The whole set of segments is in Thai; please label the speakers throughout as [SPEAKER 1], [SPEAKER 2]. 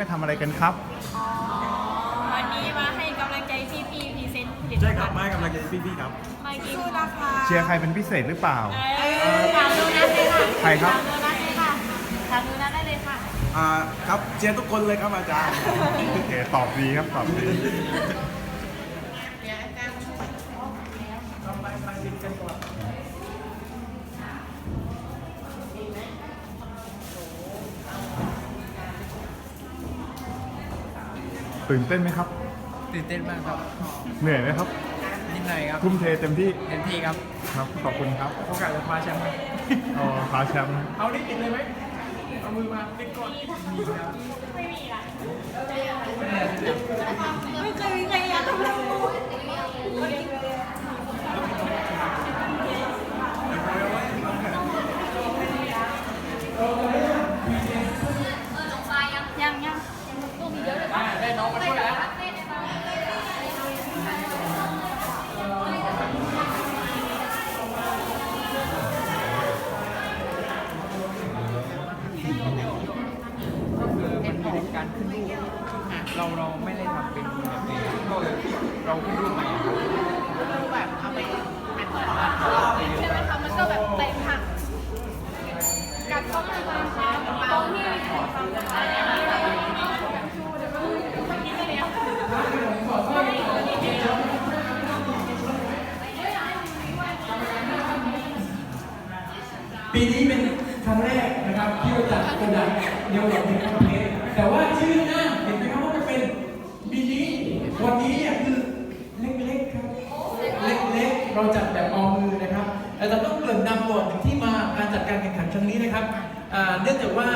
[SPEAKER 1] มาทำอะไรกันครับ
[SPEAKER 2] วันนี้มาให้กำลังใจพี่พี่พรีเซนต์ผลิต
[SPEAKER 3] ใช่ค
[SPEAKER 2] ภั
[SPEAKER 3] รับ
[SPEAKER 2] ณฑ์
[SPEAKER 3] มาให้กำลังใจพี่ๆครับ
[SPEAKER 2] มากิน
[SPEAKER 4] สู้นะคะ
[SPEAKER 1] เชียร์ใครเป็นพิเศษหรือเปล่า
[SPEAKER 2] เออถามดูนัทเลยค่ะ
[SPEAKER 1] ใครครับ
[SPEAKER 2] ถามดูนัทเลยค่ะถามดูนัทได้เลยค่ะ
[SPEAKER 3] อ่าครับเชียร์ทุกคนเลยครับอาจารย์
[SPEAKER 1] โอเคตอบดีครับตอบดี ตื่นเต้นไหมครับ
[SPEAKER 5] ตื่นเต้นมากครับ
[SPEAKER 1] เหนื่อยไหมครับ
[SPEAKER 5] นิดหน่อยครับ
[SPEAKER 1] ทุ่มเทเต็มที่
[SPEAKER 5] เต็มที่ครับ
[SPEAKER 1] ครับ ขอบคุณครับ
[SPEAKER 5] โอกาสจะคว้าแชมป์ครับ
[SPEAKER 1] อ๋อคว้าแชมป์นะ
[SPEAKER 5] เอานี่ติดเลยไหมเอามือมาติดก่อนมีครับ
[SPEAKER 2] ไม่มีละ
[SPEAKER 5] ไม่เป็นไรไม่เป็นไร
[SPEAKER 2] ไม่เคยมีใครอยากทำเลยยัง
[SPEAKER 5] ขึ้นรูปเราเราไม่ได้ทำเป็นแบบนี้ก็เลยเราขึ้นรูปใหม่ครับ
[SPEAKER 4] แบบเอาไปอัดต่อ
[SPEAKER 2] ใช่ไหมคะมันก็แบบเต็มค่ะกัดเข้ามาเลยค่ะตรงที่
[SPEAKER 6] ปีนี้เป็นครั้งแรกนะครับที่เราจัดโปรดักต์เดียวกับ แต่ว่าชื่อหน้าเห็นไหมครับว่ามันเป็นมินิวันนี้เนี่ยคือเล็กๆครับ เล็กๆ เราจัดแบบเอามือนะครับแต่เราต้องเกริ่นนำก่อนถึงที่มาการจัดการแข่งขันครั้งนี้นะครับเนื่องจากว่า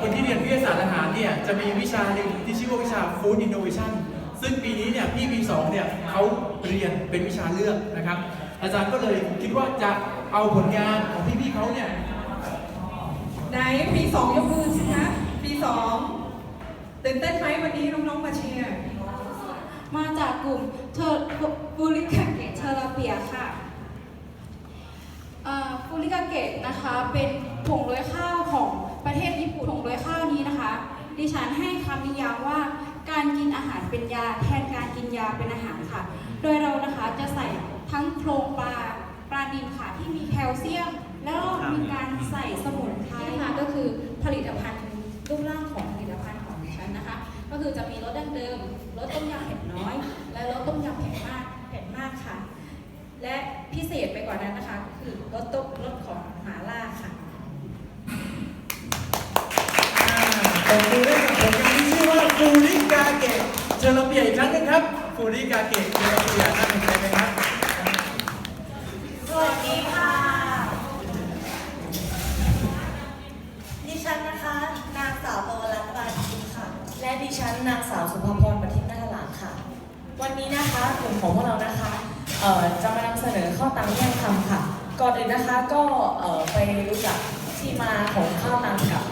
[SPEAKER 6] คนที่เรียนวิทยาศาสตร์อาหารเนี่ยจะมีวิชาหนึ่งที่ชื่อว่าวิชา Food Innovation ซึ่งปีนี้เนี่ยพี่ปีสองเนี่ยเขาเรียนเป็นวิชาเลือกนะครับ อาจารย์ก็เลยคิดว่าจะเอาผลงานของพี่ๆเขาเนี่ย
[SPEAKER 4] ไหนปีสองยกมือสิคะ ปีสองตื่นเต้นไหมวันนี้น้องๆมาเชียร์
[SPEAKER 7] มาจากกลุ่มเทอร์บูริกาเกตเทอราเปียค่ะบูริกาเกตนะคะเป็นผงโรยข้าวของประเทศญี่ปุ่นผงโรยข้าวนี้นะคะ ดิฉันให้คำนิยามว่าการกินอาหารเป็นยาแทนการกินยาเป็นอาหารค่ะ โดยเรานะคะจะใส่ทั้งโครงปลาปลานิลค่ะที่มีแคลเซียม แล้วมีการใส่สมุนไพรค่ะก็คือผลิตภัณฑ์ รูปร่างของผลิตภัณฑ์ของดิฉันนะคะ ก็คือจะมีรสดั้งเดิมรสต้มยำเผ็ดน้อย และรสต้มยำเผ็ดมากเผ็ดมากค่ะ และพิเศษไปกว่านั้นนะคะก็คือรสต้มรสของหมาล่าค่ะ
[SPEAKER 6] ตบมือให้กับผลงานที่ชื่อว่าฟูริกาเกะเจอระเบียอีกครั้งหนึงครับฟูริกาเกะเจอระเบียน่าสนใจไหมครับ
[SPEAKER 8] นางสาวสุภพรปทิมนาถลางค่ะ วันนี้นะคะกลุ่มของพวกเรานะคะเอ่อจะมานำเสนอข้าวตังแย่งคำค่ะ ก่อนอื่นนะคะก็เอ่อไปรู้จักที่มาของข้าวตังกับ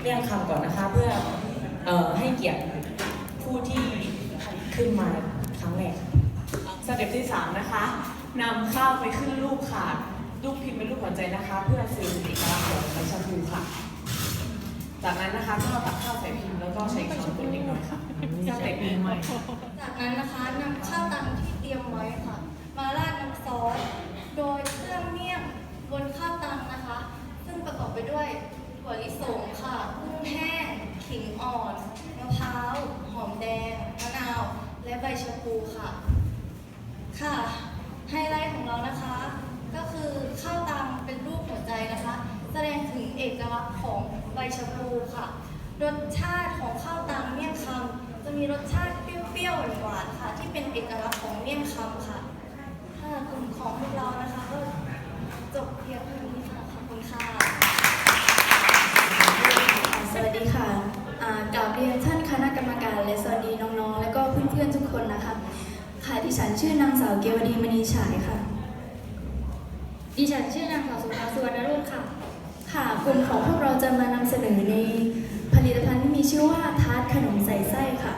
[SPEAKER 8] เลี่ยงคำก่อนนะคะ เพื่อเอ่อให้เกียรติผู้ที่ขึ้นมาครั้งแรกสเต็ปที่ 3 นะคะนำข้าวไปขึ้นรูปค่ะรูปพิมพ์เป็นรูปหัวใจนะคะ เพื่อสื่อถึงเอกลักษณ์ของใบชะพูค่ะ จากนั้นนะคะก็ตักข้าวใส่พิมพ์แล้วก็ใช้ช้อนกดนิดหน่อยค่ะสเต็ปใหม่
[SPEAKER 7] จากนั้นนะคะนำข้าวตังที่เตรียมไว้ค่ะ มาราดน้ำซอส โดยเครื่องเมี่ยงบนข้าวตังนะคะ ซึ่งประกอบไปด้วยถั่วลิสงค่ะกุ้งแห้ง ขิงอ่อน มะพร้าว หอมแดง มะนาว และใบชะพูค่ะ ค่ะ ไฮไลท์ของเรานะคะ ก็คือข้าวตังเป็นรูปหัวใจนะคะ แสดงถึงเอกลักษณ์ของใบชะพูค่ะ รสชาติของข้าวตังเมี่ยงคำจะมีรสชาติเปรี้ยวๆหวานๆค่ะ ที่ เป็นเอกลักษณ์ของเมี่ยงคำค่ะค่ะกลุ่มของพวกเรานะคะก็จบเพียงเท่านี้ค่ะ ขอบคุณค่ะ
[SPEAKER 9] สวัสดีค่ะอ่ากราบเรียนท่านคณะกรรมการและสวัสดีน้องๆ และก็เพื่อนๆทุกคนนะคะ ค่ะดิฉันชื่อนางสาวเกวดีมณีฉายค่ะ
[SPEAKER 7] ดิฉันชื่อนางสาวสุภาสุวรรณรุ่งค่ะ
[SPEAKER 9] ค่ะกลุ่มของพวกเราจะมานำเสนอในผลิตภัณฑ์ที่มีชื่อว่าทาร์ตขนมใส่ไส้ค่ะ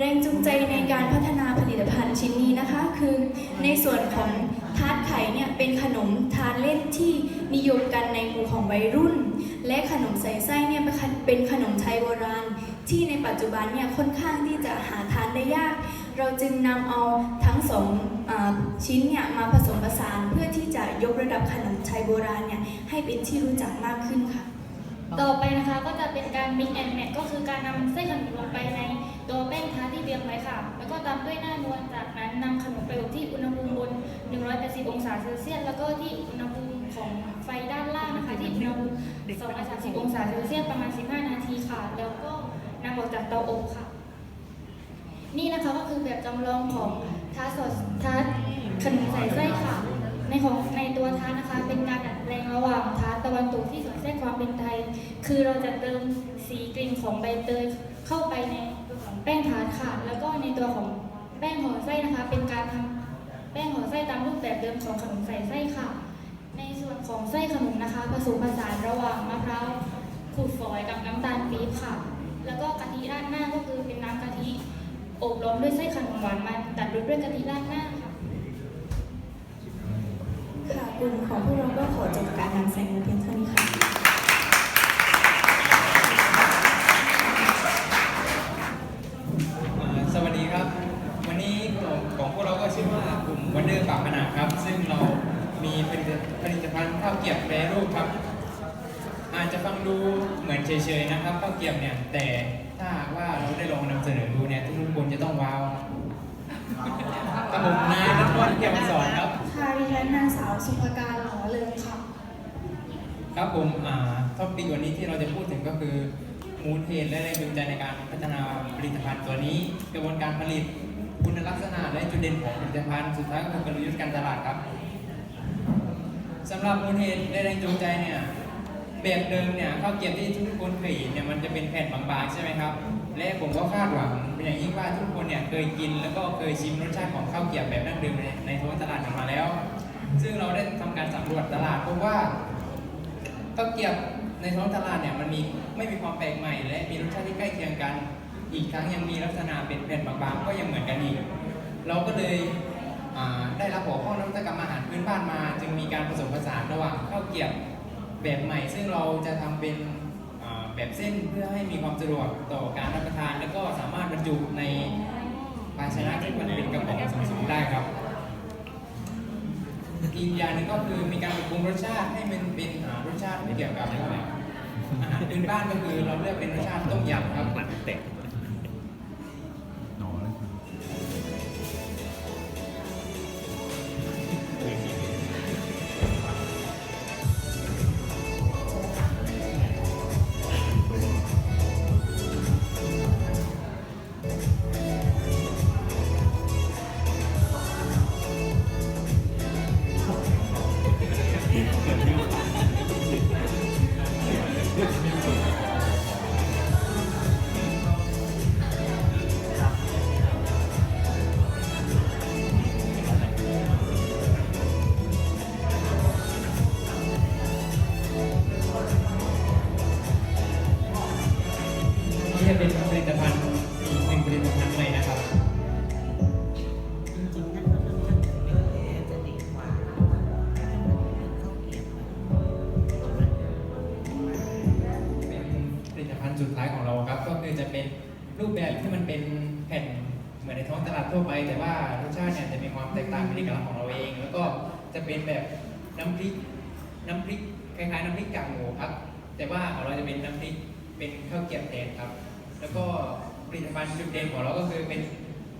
[SPEAKER 9] แรงจูงใจในการพัฒนาผลิตภัณฑ์ชิ้นนี้นะคะ คือในส่วนของทาร์ตไข่เนี่ยเป็นขนมทานเล่นที่นิยมกันในหมู่ของวัยรุ่น และขนมใส่ไส้เนี่ยเป็นขนมไทยโบราณ ที่ในปัจจุบันเนี่ยค่อนข้างที่จะหาทานได้ยาก เราจึงนำเอาทั้งสองอชิ้นเนี่ยมาผสมผสานเพื่อที่จะยกระดับขนมไทยโบราณเนี่ยให้เป็นที่รู้จักมากขึ้นค่ะ
[SPEAKER 10] ต่อไปนะคะก็จะเป็นการ mix and match ก็คือการนำไส้ขนมลงไปใน ตัวแป้งทาที่เตรียมไว้ค่ะ แล้วก็ตามด้วยหน้านวลจากนั้นนำขนมไปอบที่อุณหภูมิบน 180 องศาเซลเซียส แล้วก็ที่อุณหภูมิของไฟด้านล่างนะคะที่อุณหภูมิ230 องศาเซลเซียสประมาณ 15 นาทีค่ะ แล้วก็นำออกจากเตาอบค่ะ นี่นะคะก็คือแบบจำลองของทาสดทาขนมใส่ไส้ค่ะ ในของในตัวทานะคะ เป็นการดัดแปลงระหว่างทาตะวันตกที่สอดแทรกความเป็นไทย คือเราจะเติมสีกลิ่นของใบเตยเข้าไปใน ป้งทาร์ตค่ะ แล้วก็ในตัวของแป้งห่อไส้นะคะ เป็นการทำแป้งห่อไส้ตามรูปแบบเดิมของขนมใส่ไส้ค่ะ ในส่วนของไส้ขนมนะคะ ผสมผสานระหว่างมะพร้าวขูดฝอยกับน้ำตาลปี๊บค่ะ แล้วก็กะทิราดหน้าก็คือเป็นน้ำกะทิอบรมด้วยไส้ขนมหวานมันตัดด้วยกะทิราดหน้าค่ะ
[SPEAKER 9] ค่ะกลุ่มของพวกเราก็ขอจบการนำแสดงเพียงเท่านี้ค่ะ
[SPEAKER 5] อ่าสวัสดีครับ วันนี้กลุ่มของพวกเราก็ชื่อว่ากลุ่มวันเดอร์ปากผนังครับ ซึ่งเรามีผลิตผลิตภัณฑ์ข้าว เกรียบแปรรูปครับ อาจจะฟังดูเหมือนเฉยๆนะครับข้าวเกรียบเนี่ยแต่ถ้าหากว่าเราได้ลองนำเสนอดูเนี่ยทุกคนจะต้องว้าวครับผมนายนัทวัฒน์เกียรติสอนครับ
[SPEAKER 9] ค่ะดิฉันนางสาวสุภการหอเลิงค่ะ
[SPEAKER 5] ครับผมอ่าท็อปิกวันนี้ที่เราจะพูดถึงก็คือมูลเหตุและแรงจูงใจในการพัฒนาผลิตภัณฑ์ตัวนี้ กระบวนการผลิตคุณลักษณะและจุดเด่นของผลิตภัณฑ์สุดท้ายก็คือกลยุทธ์การตลาดครับ สำหรับมูลเหตุและแรงจูงใจเนี่ยแบบเดิมเนี่ยข้าวเกรียบที่ทุกคนเคยเห็นเนี่ยมันจะเป็นแผ่นบางๆใช่ไหมครับ และผมก็คาดหวังเป็นอย่างยิ่งว่าทุกคนเนี่ยเคยกิน แล้วก็เคยชิมรสชาติของข้าวเกรียบแบบดั้งเดิมในในท้องตลาดกันมาแล้ว ซึ่งเราได้ทำการสำรวจตลาดพบว่าข้าวเกรียบในท้องตลาดเนี่ยมันมีไม่มีความแปลกใหม่ และมีรสชาติที่ใกล้เคียงกัน อีกทั้งยังมีลักษณะเป็นแผ่นบางๆ ก็ยังเหมือนกันอีก เราก็เลย หัวข้อนวัตกรรมอาหารพื้นบ้านมา จึงมีการผสมผสานระหว่างข้าวเกรียบแบบใหม่ ซึ่งเราจะทำเป็นแบบเส้นเพื่อให้มีความสะดวกต่อการรับประทาน แล้วก็สามารถบรรจุในภาชนะที่มันเป็นกระป๋องสูงๆได้ครับอีกอย่างหนึงก็คือมีการปรับปรุงรสชาติให้มันเป็นอ่ารสชาติเกี่ยวกับอาหารพื้นบ้านก็คือเราเลือกเป็นรสชาติต้มยำครับ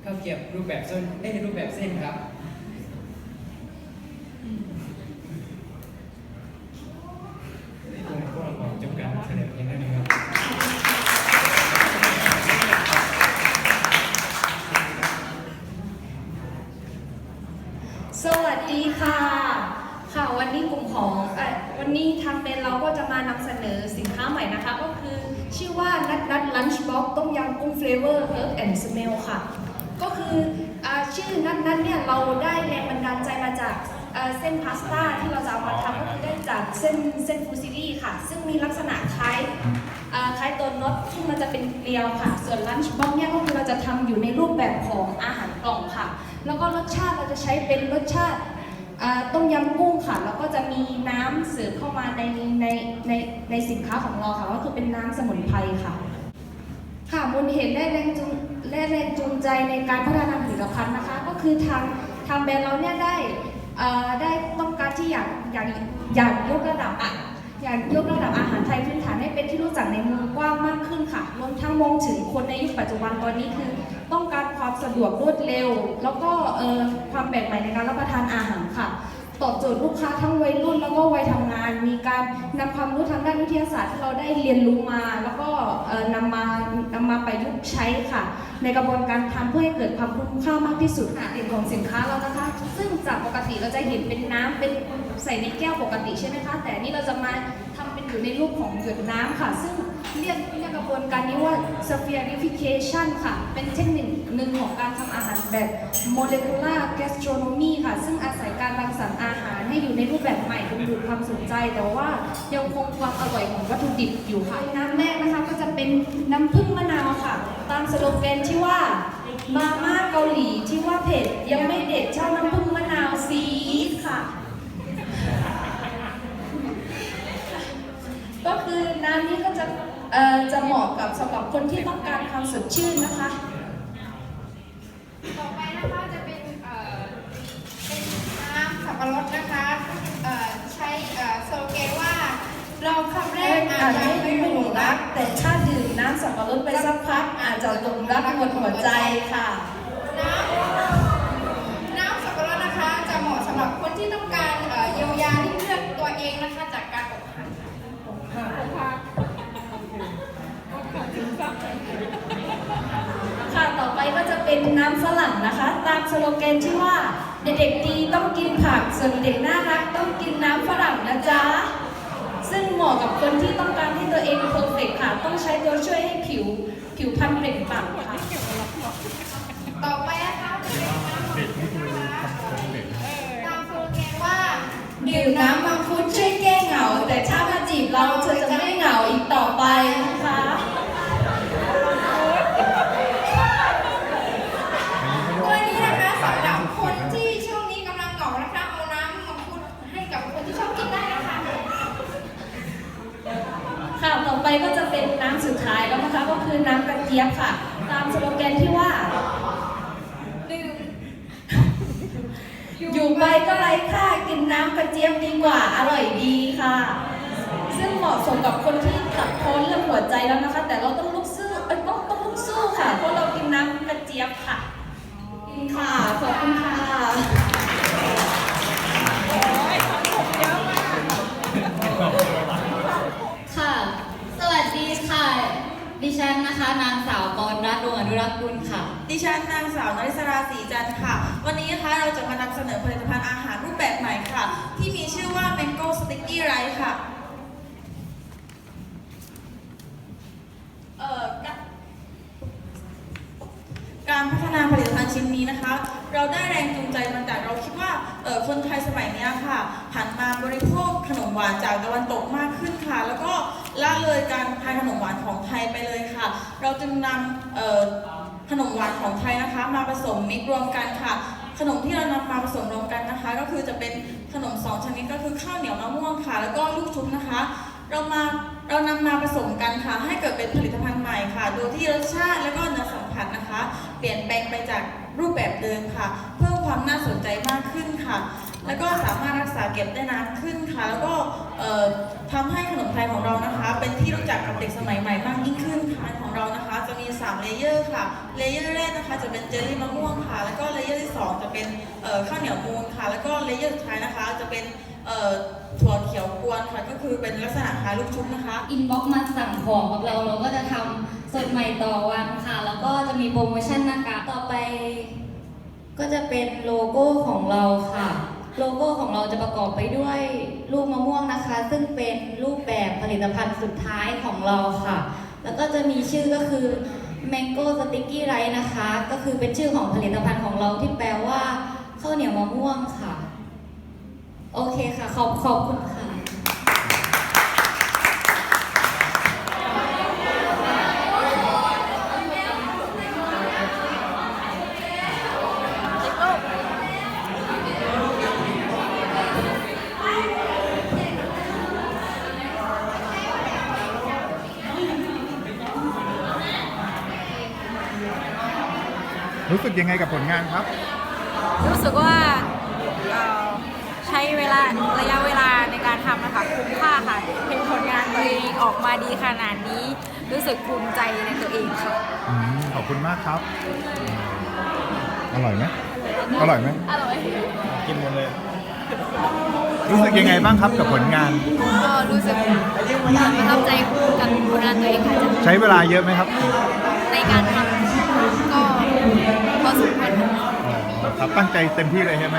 [SPEAKER 5] ข้าวเกรียบรูปแบบเส้นได้ในรูปแบบเส้นครับ พวกเราขอจบการแสดงเพียงเท่านี้ครับ
[SPEAKER 11] สวัสดีค่ะ ค่ะวันนี้กลุ่มของเอ่อวันนี้ทางเป็นเราก็จะมานำเสนอสินค้าใหม่นะคะ ก็คือชื่อว่านัดนัดลันช์บ็อกต้มยำกุ้งเฟลเวอร์เฮิร์บแอนด์สเมลค่ะ ก็คืออาชื่อนัดนัดเนี่ยเราได้แรงบันดาลใจมาจากเอ่อเส้นพาสต้าที่ เราจะเอามาทำก็คือได้จากเส้นเส้นฟูซิลี่ค่ะ ซึ่งมีลักษณะคล้ายอ่าคล้ายตัวน็อตที่มันจะเป็นเกลียวค่ะ ส่วนลันช์บ็อกเนี่ยก็คือเราจะทำอยู่ในรูปแบบของอาหารกล่องค่ะ แล้วก็รสชาติเราจะใช้เป็นรสชาติอ่าต้มยำกุ้งค่ะ แล้วก็จะมีน้ำเสิร์ฟเข้ามาในในในในสินค้าของเราค่ะ ก็คือเป็นน้ำสมุนไพรค่ะ ค่ะมูลเหตุและแรงจูงและแรงจูงใจในการพัฒนาผลิตภัณฑ์นะคะ ก็คือทางทางแบรนด์เราเนี่ยได้เอ่อได้ต้องกาที่อยากอยากอยากยกระดับอะอยากยกระดับอาหารไทยพื้นฐานให้เป็นที่รู้จักในเมืองกว้างมากขึ้นค่ะรวมทั้งมองถึงคนในยุคปัจจุบันตอนนี้คือ ต้องการความสะดวกรวดเร็ว แล้วก็เอ่อความแปลกใหม่ในการรับประทานอาหารค่ะ ตอบโจทย์ลูกค้าทั้งวัยรุ่นแล้วก็วัยทำงาน มีการนำความรู้ทางด้านวิทยาศาสตร์ที่เราได้เรียนรู้มา แล้วก็นำมานำมาประยุกต์ใช้ค่ะ ในกระบวนการทำเพื่อให้เกิดความคุ้มค่ามากที่สุดค่ะเด่นของสินค้าเรานะคะ ซึ่งจากปกติเราจะเห็นเป็นน้ำเป็นใส่ในแก้วปกติใช่ไหมคะ แต่นี่เราจะมา อยู่ในรูปของหยดน้ำค่ะ ซึ่งเรียกเรียกกระบวนการนี้ว่า spherification ค่ะ เป็นเทคนิคหนึ่งของการทำอาหารแบบ molecular gastronomy ค่ะ ซึ่งอาศัยการรังสรรค์อาหารให้อยู่ในรูปแบบใหม่ดึงดูดความสนใจ แต่ว่ายังคงความอร่อยของวัตถุดิบอยู่ค่ะ น้ำแรกนะคะก็จะเป็นน้ำผึ้งมะนาวค่ะ ตามสโลแกนที่ว่ามาม่าเกาหลีที่ว่าเผ็ดยังไม่เด็ดเท่าน้ำผึ้งมะนาวซีดค่ะ ก็คือน้ำนี้ก็จะเอ่อจะเหมาะกับสำหรับคนที่ต้องการความสดชื่นนะคะ
[SPEAKER 12] ต่อไปนะคะจะเป็นเอ่อเป็นน้ำสับปะรดนะคะเอ่อใช้เอ่อโซโลแกนว่าเราคำแร
[SPEAKER 11] แร
[SPEAKER 12] ก
[SPEAKER 11] ก
[SPEAKER 12] อา
[SPEAKER 11] อา
[SPEAKER 12] จ
[SPEAKER 11] จ
[SPEAKER 12] จะ
[SPEAKER 11] ไม่
[SPEAKER 12] ไม่
[SPEAKER 11] ไม่
[SPEAKER 12] ห
[SPEAKER 11] ห
[SPEAKER 12] ล
[SPEAKER 11] ล
[SPEAKER 12] ง
[SPEAKER 11] ง
[SPEAKER 12] รั
[SPEAKER 11] รั
[SPEAKER 12] ก
[SPEAKER 11] กแต่ถ้าดื่มน้ำสับปะรดไปสักพักอาจจะหลงรักหมดหัวใจค่ะ
[SPEAKER 12] น้ำน้ำสับปะรดนะคะจะเหมาะสำหรับคนที่ต้องการเอ่อเยียวยาที่เลือกตัวเองนะคะ
[SPEAKER 11] ค่ะต่อไปก็จะเป็นน้ำฝรั่งนะคะ ตามสโลแกนที่ว่าเด็กๆดีต้องกินผักส่วนเด็กน่ารักต้องกินน้ำฝรั่งนะจ๊ะซึ่งเหมาะกับคนที่ต้องการให้ตัวเองเพอร์เฟกค่ะ ต้องใช้ตัวช่วยให้ผิวผิวพรรณเปล่งปลั่งค่ะ
[SPEAKER 12] ต่อไปนะคะจะเป็นน้ำมัง
[SPEAKER 1] เด็ก
[SPEAKER 12] คุ
[SPEAKER 1] นี่
[SPEAKER 12] ด
[SPEAKER 1] คือ
[SPEAKER 12] นะคะ
[SPEAKER 1] คำของเด็กนะ
[SPEAKER 12] ตามโซโลแกนว่า
[SPEAKER 11] ดื่มน้ำมังคุด เราเธอจะไม่เหงาอีกต่อไปนะคะ
[SPEAKER 12] ตัวนี้นะคะสำหรับคนที่ช่วงนี้กำลังเหงานะคะเอาน้ำมังคุดให้กับคนที่ชอบกินได้นะคะ
[SPEAKER 11] ค่ะต่อไปก็จะเป็นน้ำสุดท้ายแล้วนะคะก็คือน้ำกระเจี๊ยบค่ะ ตามสโลแกนที่ว่า
[SPEAKER 12] ดื่ม
[SPEAKER 11] อยู่ไปก็ไร้ค่ากินน้ำกระเจี๊ยบดีกว่า อร่อยดีค่ะ ซึ่งเหมาะสมกับคนที่ตัดพ้นเรื่องหัวใจแล้วนะคะ แต่เราต้องลุกสู้เอ้ยต้องต้องลุกสู้ค่ะ เพราะเรากินน้ำกระเจี๊ยบค่ะขอบคุณค่ะ ขอบคุณค่ะ
[SPEAKER 13] ค่ะ สวัสดีค่ะ ดิฉันนะคะ นางสาวปอนรัตน์ดวงอนุรักษ์กุลค่ะ
[SPEAKER 14] ดิฉันนางสาวนริศราศรีจันทร์ค่ะ วันนี้นะคะเราจะมานำเสนอผลิตภัณฑ์อาหารรูปแบบใหม่ค่ะ ที่มีชื่อว่า Mango Sticky Rice ค่ะ เอ่อการพัฒนาผลิตภัณฑ์ชิ้นนี้นะคะ เราได้แรงจูงใจมาจากเราคิดว่าเออคนไทยสมัยนี้ค่ะหันมาบริโภคขนมหวานจากตะวันตกมากขึ้นค่ะ แล้วก็ละเลยการทานขนมหวานของไทยไปเลยค่ะ เราจึงนำเอ่อขนมหวานของไทยนะคะ มาผสมมิกรวมกันค่ะ ขนมที่เรานำมาผสมรวมกันนะคะ ก็คือจะเป็นขนมสองชนิดก็คือข้าวเหนียวมะม่วงค่ะ แล้วก็ลูกชุบนะคะ เรามาเรานำมาผสมกันค่ะ ให้เกิดเป็นผลิตภัณฑ์ใหม่ค่ะ โดยที่รสชาติและก็เนื้อสัมผัสนะคะ เปลี่ยนแปลงไปจากรูปแบบเดิมค่ะ เพิ่มความน่าสนใจมากขึ้นค่ะ แล้วก็สามารถรักษาเก็บได้นานขึ้นค่ะ แล้วก็ทำให้ขนมไทยของเรานะคะ เป็นที่รู้จักกับเด็กสมัยใหม่มากยิ่งขึ้นค่ะของเรานะคะ จะมี 3 เลเยอร์ค่ะ เลเยอร์แรกนะคะ จะเป็นเจลลี่มะม่วงค่ะ แล้วก็เลเยอร์ที่สองจะเป็นข้าวเหนียวมูนค่ะ แล้วก็เลเยอร์สุดท้ายนะคะ จะเป็น เอ่อถั่วเขียวกวนค่ะ ก็คือเป็นลักษณะคล้ายลูกชุบนะคะ
[SPEAKER 13] อินบ็อกมาสั่งของกับเราเราก็จะทำสดใหม่ต่อวันค่ะ แล้วก็จะมีโปรโมชั่นนะคะต่อไป ก็จะเป็นโลโก้ของเราค่ะ โลโก้ของเราจะประกอบไปด้วยลูกมะม่วงนะคะ ซึ่งเป็นรูปแบบผลิตภัณฑ์สุดท้ายของเราค่ะ แล้วก็จะมีชื่อก็คือ Mango Sticky Rice นะคะ ก็คือเป็นชื่อของผลิตภัณฑ์ของเราที่แปลว่าข้าวเหนียวมะม่วงค่ะ โอเคค่ะ ขอบขอบคุณค่ะ
[SPEAKER 1] รู้สึกยังไงกับผลงานครับ
[SPEAKER 2] รู้สึกว่า เวลาระยะเวลาในการทำนะคะคุ้มค่าค่ะเห็นผลงานตัวเองออกมาดีขนาดนี้ รู้สึกภูมิใจในตัวเองค่ะ
[SPEAKER 1] อืมขอบคุณมากครับอร่อยไหมอร่อยไหม
[SPEAKER 2] อร่อย
[SPEAKER 1] กินหมดเลย รู้สึกยังไงบ้างครับกับผลงาน
[SPEAKER 2] ก็รู้สึกประทับใจกับผลงานตัวเองค่ะจาก
[SPEAKER 1] ใช้เวลาเยอะไหมครับ
[SPEAKER 2] ในการทำก็พอสมควรค่ะ
[SPEAKER 1] อ๋อครับตั้งใจเต็มที่เลยใช่ไหม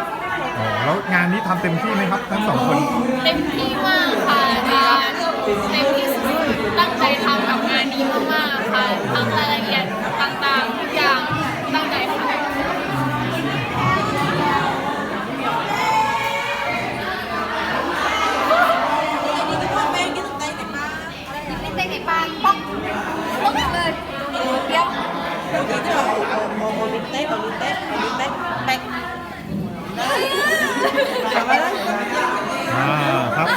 [SPEAKER 1] อ๋อ
[SPEAKER 2] แล้ว
[SPEAKER 1] งานนี้ทำเต็มที่ไหมครับทั้งสองคน
[SPEAKER 2] เต็มที่มากค่ะเต็มที่สุดๆตั้งใจทำกับงานนี้มากๆค่ะทำรายละเอียดต่างๆทุกอย่างตั้งใจค่ะเต้นในปานป๊อกป๊อกเลยเดี๋ยว
[SPEAKER 1] อ่าครับ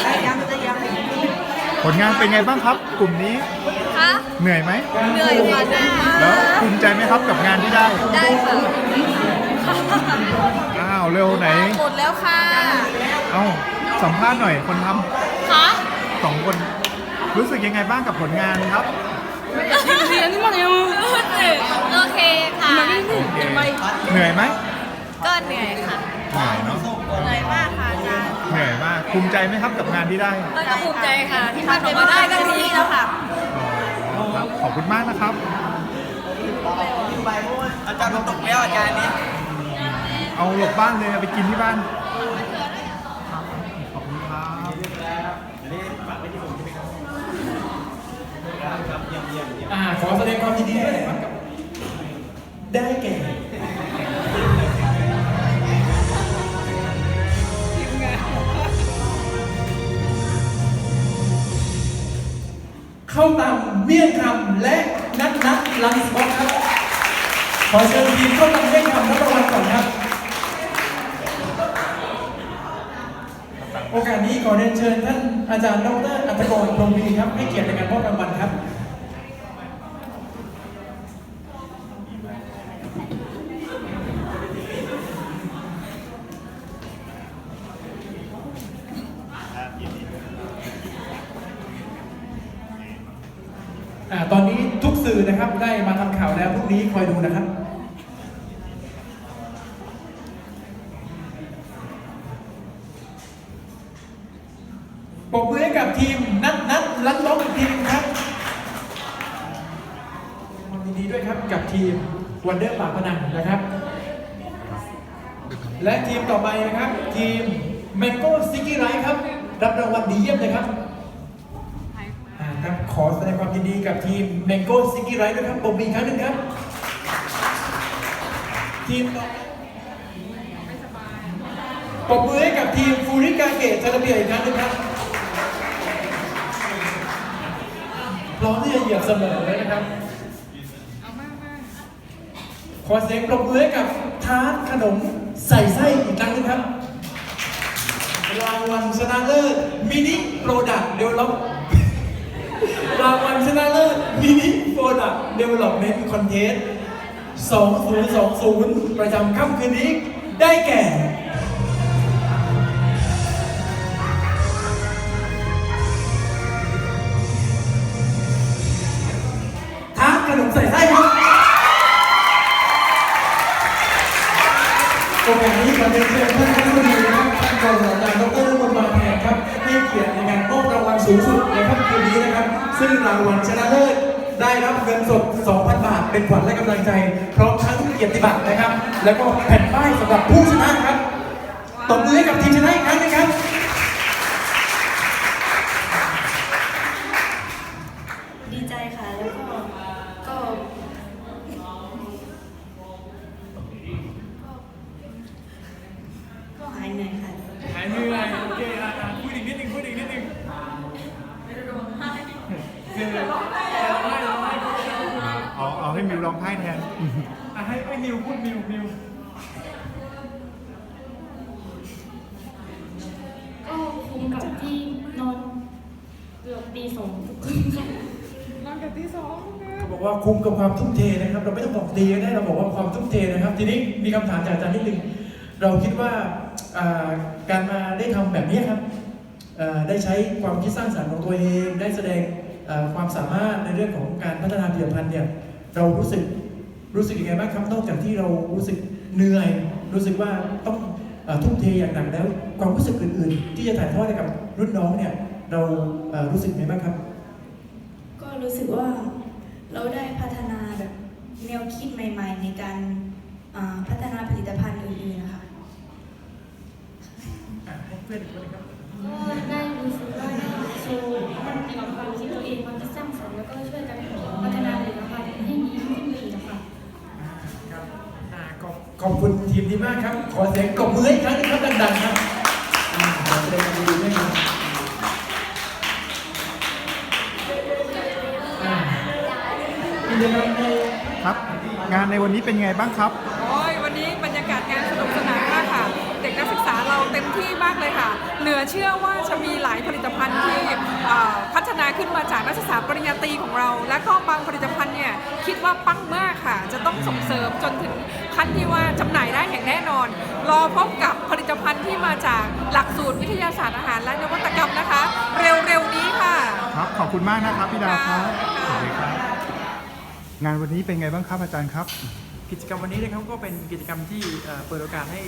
[SPEAKER 1] ผลงานเป็นไงบ้างครับ กลุ่มนี้
[SPEAKER 2] คะ
[SPEAKER 1] เหนื่อยไหม
[SPEAKER 2] เหนื่อยค่ะเหนื่อยมาก
[SPEAKER 1] แล้วภูมิใจไหมครับกับงานที่ได้
[SPEAKER 2] ได้ค่ะ
[SPEAKER 1] อ้าวเร็วไหน
[SPEAKER 2] หมดแล้วค่ะ
[SPEAKER 1] เอ้าสัมภาษณ์หน่อยคนท
[SPEAKER 2] คะำ
[SPEAKER 1] สองคน รู้สึกยังไงบ้างกับผลงานครับ
[SPEAKER 2] เรียนมาเร็วโอเคค่ะ
[SPEAKER 1] โอเค เหนื่อยไหม
[SPEAKER 2] ก็เหนื่อยค่ะ
[SPEAKER 1] เหนื่อยเนาะ
[SPEAKER 2] เหนื่อยมากค่ะอาจารย์
[SPEAKER 1] เหนื่อยมากภูมิใจไหมครับกับงานที่ได้
[SPEAKER 2] ก็ภูมิใจค่ะ ที่ทำออกมาได้ก็ดีแล้วค่ะ
[SPEAKER 1] อ๋อครับขอบคุณมากนะครับ
[SPEAKER 15] อาจารย์ตกแล้วอาจารย์นี้
[SPEAKER 1] เอาหลบบ้านเลยเอาไปกินที่บ้านขอบคุณครับ
[SPEAKER 6] อ่าขอแสดงความยินดีด้วยนะครับกับได้แก่ ข้าตามเมี่ยงคำและนัดนัดลังสปอกครับ ขอเชิญทีมเข้าตามเมี่ยงคำรับรางวัลก่อนครับ โอกาสนี้ขอเรียนเชิญท่านอาจารย์ดรอัตกรพรหมวีครับให้เกียรติในการมอบรางวัลครับ วันเดอร์ปากพนังนะครับ และทีมต่อไปนะครับ ทีม Mango Sticky Rice ครับ รับรางวัลดีเยี่ยมเลยครับอ่าครับขอแสดงความยินดีกับทีม Mango Sticky Rice ด้วยครับปรบมืออีกครั้งหนึ่งครับ ทีมต่อปรบมือให้กับทีมฟูริกาเกตซาลาเบียอีกครั้งหนึ่งครับพร้อมที่จะเหยียบเสมอเลยนะครับ ขอเสียงปรบมือให้กับทาร์ตขนมใส่ไส้อีกครั้งหนึงครับ รางวัลชนะเลิศมินิโปรดักต์เดเวล็อปรางวัลชนะเลิศมินิโปรดักต์เดเวล็อปเมนต์คอนเทส2020 ประจำค่ำคืนนี้ได้แก่ สูงสุดในค่ำคืนนี้นะครับ ซึ่งรางวัลชนะเลิศได้รับเงินสด 2,000 บาท เป็นขวัญและกำลังใจ พร้อมทั้งเกียรติบัตรนะครับ แล้วก็แผ่นป้ายสำหรับผู้ชนะครับตบมือให้กับทีมชนะ อบ
[SPEAKER 9] อ
[SPEAKER 6] ง
[SPEAKER 1] ทุ
[SPEAKER 10] กคนค่ะ
[SPEAKER 4] นอนกับที่สอง
[SPEAKER 6] เขาบอกว่าคุ้มกับความทุ่มเทนะครับ เราไม่ต้องบอกดีก็ได้เราบอกว่าความทุ่มเทนะครับ ทีนี้มีคำถามจากอาจารย์นิดนึงเราคิดว่าอ่าการมาได้ทำแบบนี้ครับอ่าได้ใช้ความคิดสร้างสรรค์ของตัวเอง ได้แสดงอ่าความสามารถในเรื่องของการพัฒนาผลิตภัณฑ์เนี่ยเรารู้สึกรู้สึกยังไงบ้างครับนอกจากที่เรารู้สึกเหนื่อย รู้สึกว่าต้องอ่าทุ่มเทอย่างหนักแล้ว ความรู้สึกอื่นๆ ที่จะถ่ายทอดให้กับรุ่นน้องเนี่ย เราอ่ารู้สึกยังไงบ้างครับ
[SPEAKER 9] ก็รู้สึกว่าเราได้พัฒนาแบบแนวคิดใหม่ ๆ ในการอ่าพัฒนาผลิตภัณฑ์อื่นๆนะคะ
[SPEAKER 6] อะให้เพื่อนอีกคนหนึงครับ
[SPEAKER 10] ก็ได้รู้สึกว่าได้โชว์มันเกี่ยวกับความคิดตัวเองความคิดสร้างสรรค์แล้วก็ช่วยกันพัฒนาผลิตภัณฑ์ให้มีขึ้นไปอีกนะคะ
[SPEAKER 6] ครับอ่าขอบขอบคุณทีมนี้มากครับ ขอเสียงกบมือให้อีกครั้งหนึงครับดังๆครับอ่าขอแสดงความยินดีด้วยครับ
[SPEAKER 1] ครับ งานในวันนี้เป็นไงบ้างครับ
[SPEAKER 4] โอ้ยวันนี้บรรยากาศงานสนุกสนานมากค่ะ เด็กนักศึกษาเราเต็มที่มากเลยค่ะ เหลือเชื่อว่าจะมีหลายผลิตภัณฑ์ที่เอ่อพัฒนาขึ้นมาจากนักศึกษาปริญญาตรีของเรา และก็บางผลิตภัณฑ์เนี่ยคิดว่าปังมากค่ะ จะต้องส่งเสริมจนถึงขั้นที่ว่าจำหน่ายได้อย่างแน่นอน รอพบกับผลิตภัณฑ์ที่มาจากหลักสูตรวิทยาศาสตร์อาหารและนวัตกรรมนะคะ เร็วๆนี้ค่ะ
[SPEAKER 1] ครับ ขอบคุณมากนะครับพี่ดาวครับสวัสดีครับ งานวันนี้เป็นไงบ้างครับอาจารย์ครับ
[SPEAKER 6] กิจกรรมวันนี้นะครับก็เป็นกิจกรรมที่เปิดโอกาสให้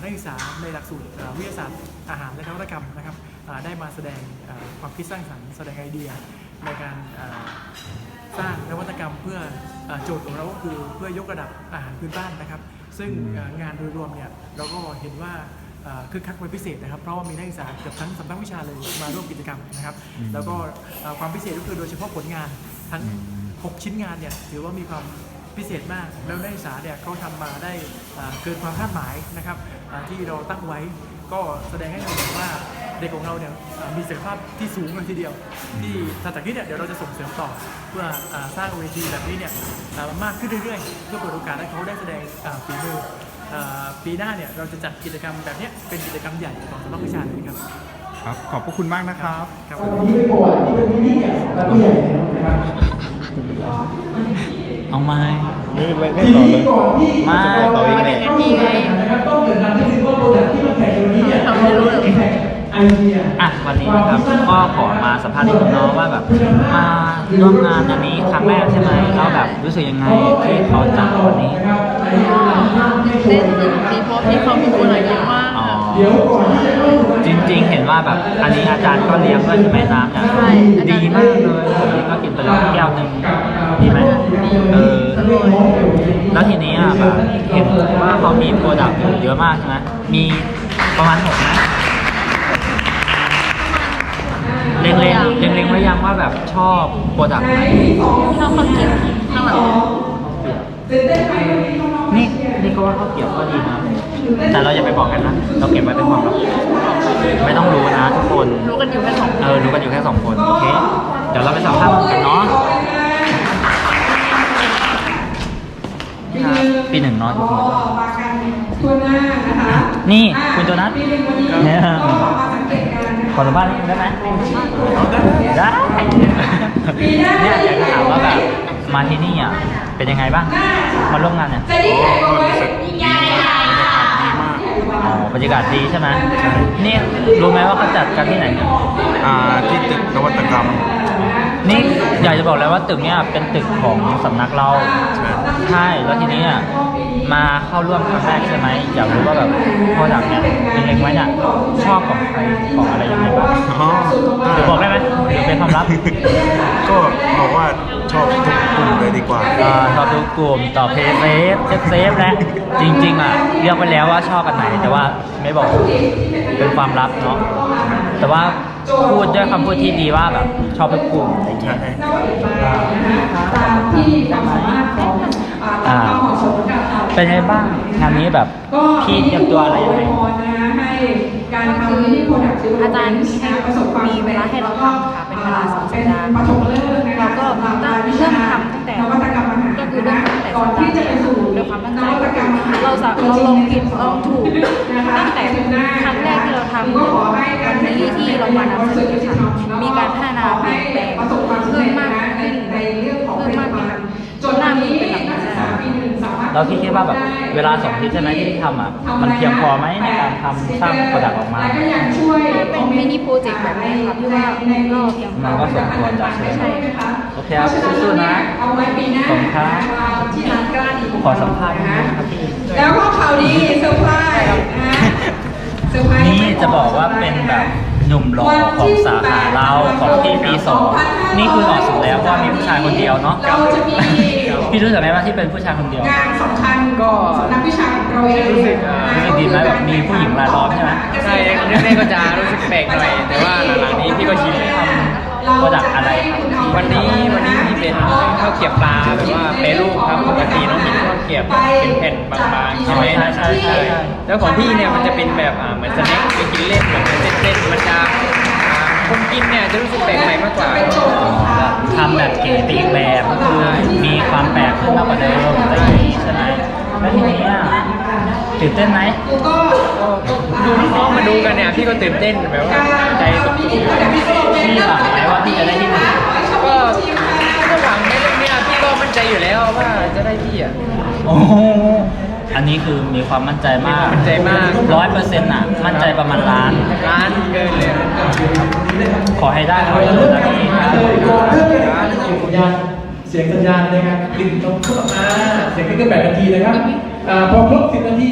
[SPEAKER 6] นักศึกษาในหลักสูตรวิทยาศาสตร์อาหารและนวัตกรรมนะครับได้มาแสดงความคิดสร้างสรรค์แสดงไอเดียในการสร้างนวัตกรรมเพื่อโจทย์ของเราก็คือเพื่อยกระดับอาหารพื้นบ้านนะครับ ซึ่งงานโดยรวมเนี่ยเราก็เห็นว่าเอ่อคึกคักเป็นพิเศษนะครับ เพราะว่ามีนักศึกษาเกือบทั้งสำนักวิชาเลยมาร่วมกิจกรรมนะครับ แล้วก็ความพิเศษก็คือโดยเฉพาะผลงานทั้ง 6 ชิ้นงานเนี่ยถือว่ามีความพิเศษมาก แล้วนักศึกษาเนี่ยเขาทำมาได้อ่าเกินความคาดหมายนะครับอ่าที่เราตั้งไว้ก็แสดงให้เราเห็นว่าเด็กของเราเนี่ยอ่ามีศักยภาพที่สูงเลยทีเดียว ที่ถัดจากนี้เนี่ยเดี๋ยวเราจะส่งเสริมต่อเพื่ออาสร้างเวทีแบบนี้เนี่ยอ่ามากขึ้นเรื่อยๆ เพื่อเปิดโอกาสให้เขาได้แสดงอ่าฝีมืออ่าปีหน้าเนี่ยเราจะจัดกิจกรรมแบบเนี้ยเป็นกิจกรรมใหญ่ของสำนักวิชาเลยครับ
[SPEAKER 1] ครับ ขอบพระคุณมากนะครับ
[SPEAKER 6] ครับวันนี้เป็นประวัติที่เป็นที่นี่เนี่ยแล้วก็ใหญ่นะครับ
[SPEAKER 16] เอาไม้
[SPEAKER 1] นี่เล่นต่อเลย
[SPEAKER 16] มา
[SPEAKER 1] ต่ออีกเลย
[SPEAKER 6] นะครับต้องเกิดการที่ถึงว่าโปรดักที่มาแข่งวันนี้เนี่ยทำให้รู้เลยไอเดีย
[SPEAKER 16] อะวันนี้นะครับก็ขอมาสัมภาษณ์นิดนึงเนาะว่าแบบมาร่วมงานอันนี้ครั้งแรกใช่ไหมแล้วแบบรู้สึกยังไงที่เขาจัดวันนี้
[SPEAKER 11] เต้นตื่นตีเพราะที่เขามีคนอายุมาก
[SPEAKER 16] อ๋อ จริงๆ เห็นว่าแบบอันนี้อาจารย์ก็เลี้ยงด้วยใช่ไหมน้ำเนี่ย
[SPEAKER 11] ใช่อาจารย์
[SPEAKER 16] ดีมากเลยผมนี่ก็กินไปแล้วแก้วหนึ่งดีไหมเออแล้วทีนี้อะแบบเห็นว่าเขามีโปรดักต์อยู่เยอะมากใช่ไหมมีประมาณหกนะเล็งๆเล็งๆไว้ยังว่าแบบชอบโปรดักต์ไหน
[SPEAKER 11] ชอบคนกินข้างหลัง
[SPEAKER 16] นี่นี่ก็ว่าข้าวเกรี๊ยวก็ดีนะ แต่เราอย่าไปบอกกันนะ เราเก็บไว้เป็นความลับไม่ต้องรู้นะทุกคน
[SPEAKER 11] รู้กันอยู่แค่สอง
[SPEAKER 16] เออ รู้กันอยู่แค่สองคน โอเค เดี๋ยวเราไปสัมภาษณ์กันเนาะครับปีหนึ่งเนอนทุกคน
[SPEAKER 4] มากันทั่วหน้านะคะ
[SPEAKER 16] นี่
[SPEAKER 4] อะ
[SPEAKER 16] คุณโจนัส
[SPEAKER 4] ปีหนึ่งวันนี้
[SPEAKER 16] เนี่ย
[SPEAKER 4] ก็มาสังเกตการณ์นะคะ
[SPEAKER 16] ขอสัมภาษณ์นิดนึงได้ไหมได้
[SPEAKER 4] ปีหน้า
[SPEAKER 16] เนี่ยอยากจะถามว่าแบบมาที่นี่อะเป็นยังไงบ้างมาร่วมงานเนี่ย
[SPEAKER 4] จะยิ่งใหญ่กว่
[SPEAKER 16] อ๋อบรรยากาศดีใช่ไหมนี่รู้ไหมว่าเขาจัดกันที่ไหนเนี่ย
[SPEAKER 3] อ่าที่ตึกนวัตกรรม
[SPEAKER 16] นี่อยากจะบอกเลยว่าตึกเนี้ยเป็นตึกของสำนักเรา ใช่ แล้วทีนี้อะ มาเข้าร่วมครั้งแรกใช่ไหมอยากรู้ว่าแบบพอดักเนี่ยเล็งๆไว้เนี่ยชอบของใครของอะไรยังไงบ้าง
[SPEAKER 3] อ๋อ
[SPEAKER 16] หรือบอกได้ไหมหรือเป็นความลับ
[SPEAKER 3] ก็บอกว่าชอบทุกกลุ่มเลยดีกว่า
[SPEAKER 16] อ่าชอบดูกลุ่มต่อเพย์เซฟเซฟเซฟและจริง ๆ อะเรียกไปแล้วว่าชอบกันไหน แต่ว่าไม่บอกเป็นความลับเนาะแต่ว่าพูดด้วยคำพูดที่ดีว่าแบบชอบทุกกลุ่มอะไรอย่างเงี้ย
[SPEAKER 4] ตามที่ความสามารถของอ่าตามความเหมาะสมกับ เรา
[SPEAKER 16] เป็นไงบ้างงานนี้แบบ
[SPEAKER 4] ก็
[SPEAKER 16] พี่เตรียมตัวอะไรยังไง
[SPEAKER 4] ขออวยพรนะคะการทำที่โปรดักต์อาจารย์ให้ประสบความมีเวลาให้เราทำค่ะเป็นเวลาสองสัปดาห์ปฐมฤกษ์นะคะเราก็ตั้งเริ่มทำตั้งแต่นวัตกรรมอาหารก็คือเริ่มตั้งแต่ก่อนที่จะไปสู่ด้วยความตั้งใจเราสะเราลองผิดลองถูกตั้งแต่ครั้งแรกที่เราทำวันนี้ที่เรามานำเสนอค่ะมีการพัฒนาเปลี่ยนแปลงเพิ่มมากขึ้นเพิ่มมากขึ้นจนหน้ามือเป็นหลังมือได้
[SPEAKER 16] เราพี่คิดว่าแบบเวลาสองอาทิตย์ใช่ไหมที่ทำอะมันเพียงพอไหมในการทำสร้างโปรดักต์ออกมา
[SPEAKER 4] เป็นมินิโปรเจกต์แบบนี้ค่ะพี่ว่าก็เพียงพ
[SPEAKER 16] มัน
[SPEAKER 4] อ
[SPEAKER 16] ก็สมควรจะใช่ไหม
[SPEAKER 4] ใช่ค่ะ
[SPEAKER 16] โอเคครับสู้ๆนะ
[SPEAKER 4] เอาไว้ปีหน้า
[SPEAKER 16] ขอบคุณครับ
[SPEAKER 4] ที่ร้านกล้าดี
[SPEAKER 16] ขอสัมภาษณ์นิดนึงนะครับพี่
[SPEAKER 4] แล้วก็ข่าวดีเซอร์ไพรส์นะเซอร์ไพรส์
[SPEAKER 16] นี่จะบอกว่าเป็นแบบหนุ่มหล่อของสาขาเราของที่ปีสองนี่คือเหมาะสุดแล้วเพราะว่ามีผู้ชายคนเดียวเนาะ
[SPEAKER 4] เราจะมี
[SPEAKER 16] พี่รู้สึกไหมว่าที่เป็นผู้ชายคนเดียว
[SPEAKER 4] งานสำคัญก็นักวิชาของเราเอง
[SPEAKER 16] รู้สึกรู้สึกดีไหมแบบมีผู้หญิงรายล้อมใช่ไหม
[SPEAKER 5] ใช่แรกๆก็จะรู้สึกแปลกหน่อยแต่ว่าหลังๆนี้พี่ก็ชิน
[SPEAKER 16] ทำโปรดักต์อะไรครับ
[SPEAKER 5] วันนี้วันนี้มีเป็นข้าวเกรียบปลาแบบว่าแปรรูปครับปกติน้องมีข้าวเกรียบเป็นแผ่นบางๆใช่ไหม
[SPEAKER 16] ใช่ใช่ใช่ใช่
[SPEAKER 5] แล้วของพี่เนี่ยมันจะเป็นแบบอ่าเหมือนสแน็คไปกินเล่นเหมือนเป็นเส้นๆมันจะอ่า คนกินเนี่ยจะรู้สึกแปลกใหม่มากกว่า
[SPEAKER 16] ทำแบบเก๋ไปอีกแบบก็คือมีความแปลกขึ้นมากกว่าเดิมอะไรอย่างนี้ใช่ไหมแล้วทีนี้อะตื่นเต้นไหม
[SPEAKER 5] ดูน้องๆมาดูกันเนี่ยพี่ก็ตื่นเต้นแบบว่าใจตก
[SPEAKER 16] พี่หวังไหมว่าพี่จะได้ที่หนึ่ง
[SPEAKER 5] ก็ถ้าหวังในเรื่องเนี้ยพี่ก็มั่นใจอยู่แล้วว่าจะได้ที่อะ
[SPEAKER 16] โอ้โห อันนี้คือมีความมั่นใจมาก
[SPEAKER 5] มั่นใจมาก
[SPEAKER 16] ร้อยเปอร์เซ็นต์อะ มั่นใจประมาณล้าน
[SPEAKER 5] ร้านเกินเลย
[SPEAKER 16] ขอให้ได้ขอให้ได้นะพี่ครับ
[SPEAKER 6] ก่อนเริ่มเลยนะครับเสียงสัญญาณเสียงสัญญาณในการกลิ่นต้องเข้ามาเสียงก็คือ8นาทีนะครับอ่าพอครบ10นาที